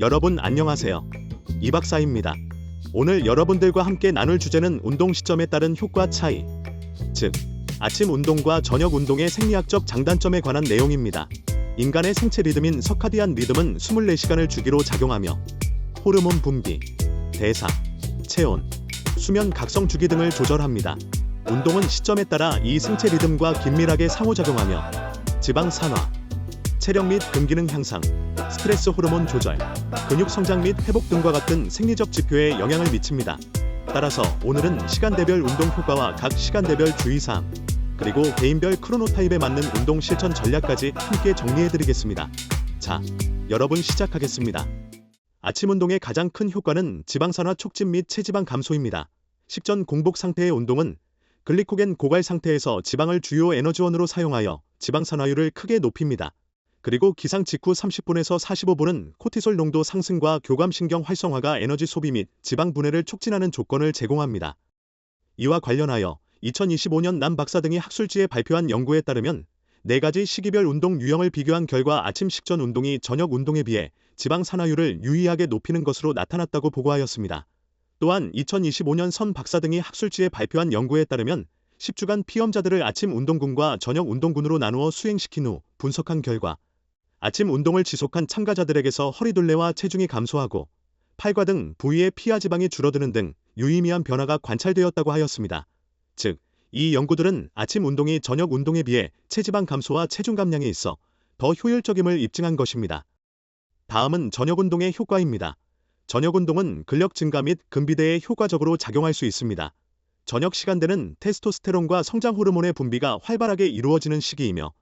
여러분 안녕하세요. 이 박사입니다. 오늘 여러분들과 함께 나눌 주제는 운동 시점에 따른 효과 차이, 즉 아침 운동과 저녁 운동의 생리학적 장단점에 관한 내용입니다. 인간의 생체 리듬인 서카디안 리듬은 24시간을 주기로 작용하며 호르몬 분비, 대사, 체온, 수면 각성 주기 등을 조절합니다. 운동은 시점에 따라 이 생체 리듬과 긴밀하게 상호작용하며 지방 산화, 체력 및 근기능 향상, 스트레스 호르몬 조절, 근육 성장 및 회복 등과 같은 생리적 지표에 영향을 미칩니다. 따라서 오늘은 시간대별 운동 효과와 각 시간대별 주의사항, 그리고 개인별 크로노타입에 맞는 운동 실천 전략까지 함께 정리해드리겠습니다. 자, 여러분 시작하겠습니다. 아침 운동의 가장 큰 효과는 지방산화 촉진 및 체지방 감소입니다. 식전 공복 상태의 운동은 글리코겐 고갈 상태에서 지방을 주요 에너지원으로 사용하여 지방 산화율을 크게 높입니다. 그리고 기상 직후 30분에서 45분은 코티솔 농도 상승과 교감신경 활성화가 에너지 소비 및 지방 분해를 촉진하는 조건을 제공합니다. 이와 관련하여 2025년 남 박사 등이 학술지에 발표한 연구에 따르면 4가지 시기별 운동 유형을 비교한 결과 아침 식전 운동이 저녁 운동에 비해 지방 산화율을 유의하게 높이는 것으로 나타났다고 보고하였습니다. 또한 2025년 선 박사 등이 학술지에 발표한 연구에 따르면 10주간 피험자들을 아침 운동군과 저녁 운동군으로 나누어 수행시킨 후 분석한 결과 아침 운동을 지속한 참가자들에게서 허리둘레와 체중이 감소하고 팔과 등 부위의 피하 지방이 줄어드는 등 유의미한 변화가 관찰되었다고 하였습니다. 즉, 이 연구들은 아침 운동이 저녁 운동에 비해 체지방 감소와 체중 감량에 있어 더 효율적임을 입증한 것입니다. 다음은 저녁 운동의 효과입니다. 저녁 운동은 근력 증가 및 근비대에 효과적으로 작용할 수 있습니다. 저녁 시간대는 테스토스테론과 성장 호르몬의 분비가 활발하게 이루어지는 시기이며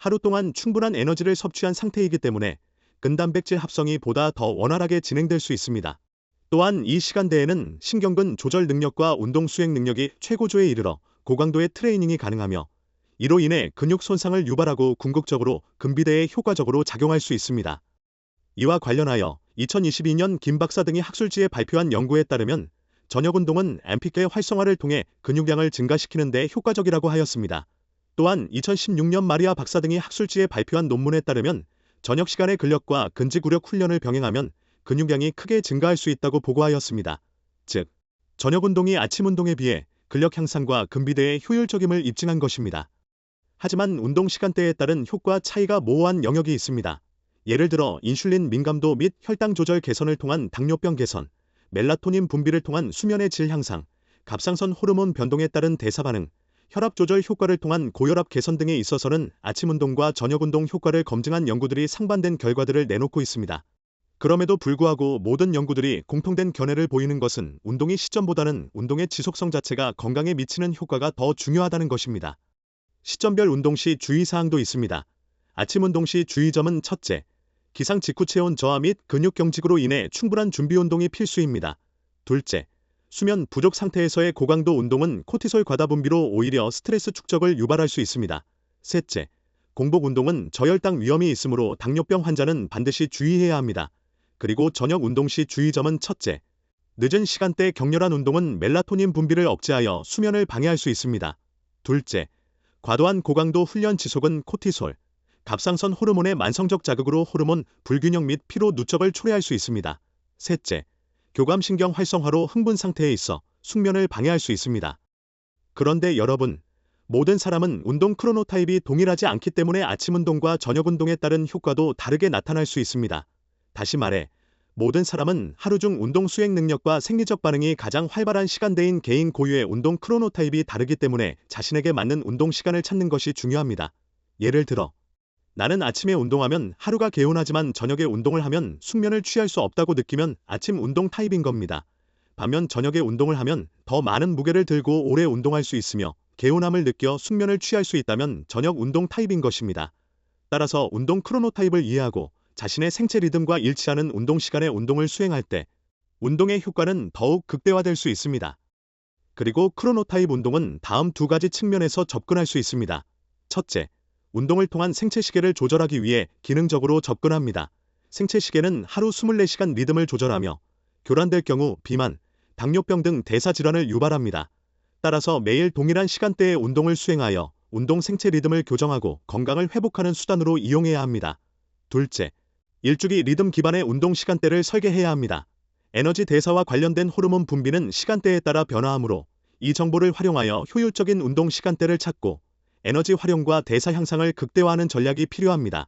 하루 동안 충분한 에너지를 섭취한 상태이기 때문에 근단백질 합성이 보다 더 원활하게 진행될 수 있습니다. 또한 이 시간대에는 신경근 조절 능력과 운동 수행 능력이 최고조에 이르러 고강도의 트레이닝이 가능하며 이로 인해 근육 손상을 유발하고 궁극적으로 근비대에 효과적으로 작용할 수 있습니다. 이와 관련하여 2022년 김 박사 등이 학술지에 발표한 연구에 따르면 저녁 운동은 엠피케 활성화를 통해 근육량을 증가시키는 데 효과적이라고 하였습니다. 또한 2016년 마리아 박사 등이 학술지에 발표한 논문에 따르면 저녁 시간의 근력과 근지구력 훈련을 병행하면 근육량이 크게 증가할 수 있다고 보고하였습니다. 즉, 저녁 운동이 아침 운동에 비해 근력 향상과 근비대의 효율적임을 입증한 것입니다. 하지만 운동 시간대에 따른 효과 차이가 모호한 영역이 있습니다. 예를 들어 인슐린 민감도 및 혈당 조절 개선을 통한 당뇨병 개선, 멜라토닌 분비를 통한 수면의 질 향상, 갑상선 호르몬 변동에 따른 대사 반응, 혈압 조절 효과를 통한 고혈압 개선 등에 있어서는 아침 운동과 저녁 운동 효과를 검증한 연구들이 상반된 결과들을 내놓고 있습니다. 그럼에도 불구하고 모든 연구들이 공통된 견해를 보이는 것은 운동의 시점보다는 운동의 지속성 자체가 건강에 미치는 효과가 더 중요하다는 것입니다. 시점별 운동 시 주의사항도 있습니다. 아침 운동 시 주의점은 첫째, 기상 직후 체온 저하 및 근육 경직으로 인해 충분한 준비 운동이 필수입니다. 둘째, 수면 부족 상태에서의 고강도 운동은 코티솔 과다 분비로 오히려 스트레스 축적을 유발할 수 있습니다. 셋째, 공복 운동은 저혈당 위험이 있으므로 당뇨병 환자는 반드시 주의해야 합니다. 그리고 저녁 운동 시 주의점은 첫째, 늦은 시간대 격렬한 운동은 멜라토닌 분비를 억제하여 수면을 방해할 수 있습니다. 둘째, 과도한 고강도 훈련 지속은 코티솔, 갑상선 호르몬의 만성적 자극으로 호르몬 불균형 및 피로 누적을 초래할 수 있습니다. 셋째, 교감신경 활성화로 흥분 상태에 있어 숙면을 방해할 수 있습니다. 그런데 여러분, 모든 사람은 운동 크로노타입이 동일하지 않기 때문에 아침 운동과 저녁 운동에 따른 효과도 다르게 나타날 수 있습니다. 다시 말해, 모든 사람은 하루 중 운동 수행 능력과 생리적 반응이 가장 활발한 시간대인 개인 고유의 운동 크로노타입이 다르기 때문에 자신에게 맞는 운동 시간을 찾는 것이 중요합니다. 예를 들어, 나는 아침에 운동하면 하루가 개운하지만 저녁에 운동을 하면 숙면을 취할 수 없다고 느끼면 아침 운동 타입인 겁니다. 반면 저녁에 운동을 하면 더 많은 무게를 들고 오래 운동할 수 있으며 개운함을 느껴 숙면을 취할 수 있다면 저녁 운동 타입인 것입니다. 따라서 운동 크로노타입을 이해하고 자신의 생체 리듬과 일치하는 운동 시간에 운동을 수행할 때 운동의 효과는 더욱 극대화될 수 있습니다. 그리고 크로노타입 운동은 다음 두 가지 측면에서 접근할 수 있습니다. 첫째, 운동을 통한 생체 시계를 조절하기 위해 기능적으로 접근합니다. 생체 시계는 하루 24시간 리듬을 조절하며 교란될 경우 비만, 당뇨병 등 대사 질환을 유발합니다. 따라서 매일 동일한 시간대에 운동을 수행하여 운동 생체 리듬을 교정하고 건강을 회복하는 수단으로 이용해야 합니다. 둘째, 일주기 리듬 기반의 운동 시간대를 설계해야 합니다. 에너지 대사와 관련된 호르몬 분비는 시간대에 따라 변화하므로 이 정보를 활용하여 효율적인 운동 시간대를 찾고 에너지 활용과 대사 향상을 극대화하는 전략이 필요합니다.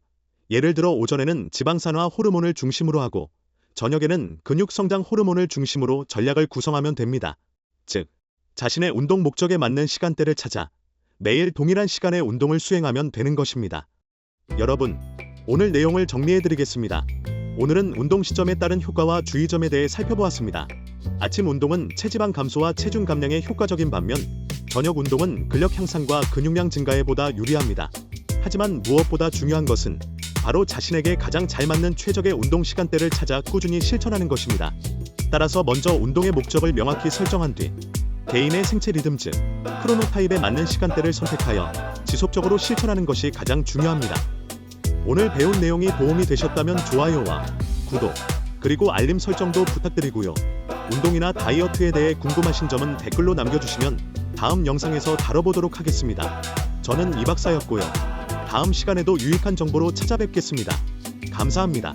예를 들어 오전에는 지방산화 호르몬을 중심으로 하고 저녁에는 근육 성장 호르몬을 중심으로 전략을 구성하면 됩니다. 즉, 자신의 운동 목적에 맞는 시간대를 찾아 매일 동일한 시간에 운동을 수행하면 되는 것입니다. 여러분, 오늘 내용을 정리해 드리겠습니다. 오늘은 운동 시점에 따른 효과와 주의점에 대해 살펴보았습니다. 아침 운동은 체지방 감소와 체중 감량에 효과적인 반면 저녁 운동은 근력 향상과 근육량 증가에 보다 유리합니다. 하지만 무엇보다 중요한 것은 바로 자신에게 가장 잘 맞는 최적의 운동 시간대를 찾아 꾸준히 실천하는 것입니다. 따라서 먼저 운동의 목적을 명확히 설정한 뒤 개인의 생체 리듬즈, 크로노타입에 맞는 시간대를 선택하여 지속적으로 실천하는 것이 가장 중요합니다. 오늘 배운 내용이 도움이 되셨다면 좋아요와 구독, 그리고 알림 설정도 부탁드리고요. 운동이나 다이어트에 대해 궁금하신 점은 댓글로 남겨주시면 다음 영상에서 다뤄보도록 하겠습니다. 저는 이 박사였고요. 다음 시간에도 유익한 정보로 찾아뵙겠습니다. 감사합니다.